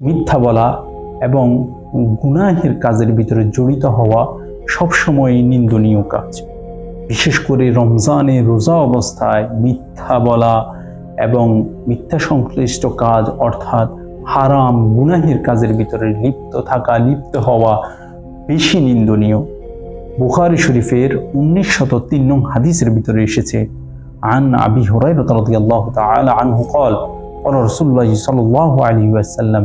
মিথ্যা বলা এবং গুনাহের কাজের ভিতরে জড়িত হওয়া সবসময় নিন্দনীয় কাজ বিশেষ করে রমজানে রোজা অবস্থায় মিথ্যা বলা এবং মিথ্যা সংশ্লিষ্ট কাজ অর্থাৎ হারাম গুনাহের কাজের ভিতরে লিপ্ত থাকা লিপ্ত হওয়া বেশি নিন্দনীয় বুখারি শরীফের উনিশ শত তিন নং হাদিসের ভিতরে এসেছে عن أبي هريرة رضي الله تعالى عنه قال قال رسول الله صلى الله عليه وسلم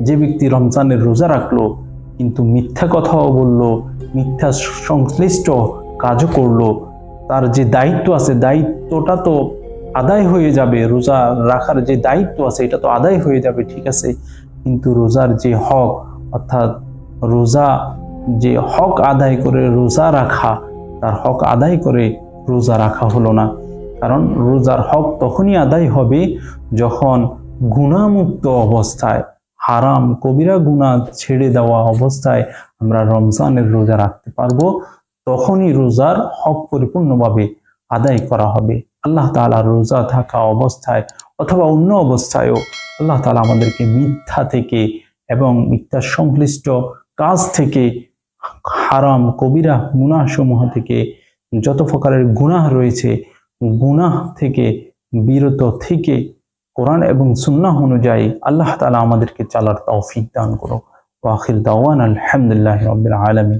যে ব্যক্তি রমজানের রোজা রাখল, কিন্তু মিথ্যা কথাও বলল, মিথ্যা সংশ্লিষ্ট কাজও করল, তার যে দায়িত্ব আছে, দায়িত্বটা তো আদায় হয়ে যাবে, রোজা রাখার যে দায়িত্ব আছে, এটা তো আদায় হয়ে যাবে, ঠিক আছে? কিন্তু রোজার যে হক, অর্থাৎ রোজা যে হক আদায় করে রোজা রাখা, তার হক আদায় করে রোজা রাখা হলো না। কারণ রোজার হক তখনই আদায় হবে যখন গুণামুক্ত অবস্থায় হারাম কবিরা গুণা ছেড়ে দেওয়া অবস্থায় আমরা রমজানের রোজা রাখতে পারব, তখনই রোজার হক পরিপূর্ণভাবে আদায় করা হবে। আল্লাহ তালা রোজা থাকা অবস্থায় অথবা অন্য অবস্থায়ও আল্লাহ তালা আমাদেরকে মিথ্যা থেকে এবং মিথ্যা সংশ্লিষ্ট কাজ থেকে, হারাম কবিরা গুনাহ সমূহ থেকে, যত প্রকারের গুনাহ রয়েছে, গুনাহ থেকে, বিরত থেকে কোরআন এবং সুন্নাহ অনুযায়ী আল্লাহ তালা আমাদেরকে চালার তৌফিক দান করো ওয়াখির দাওয়ান আলহামদুলিল্লাহ রবিল আলমী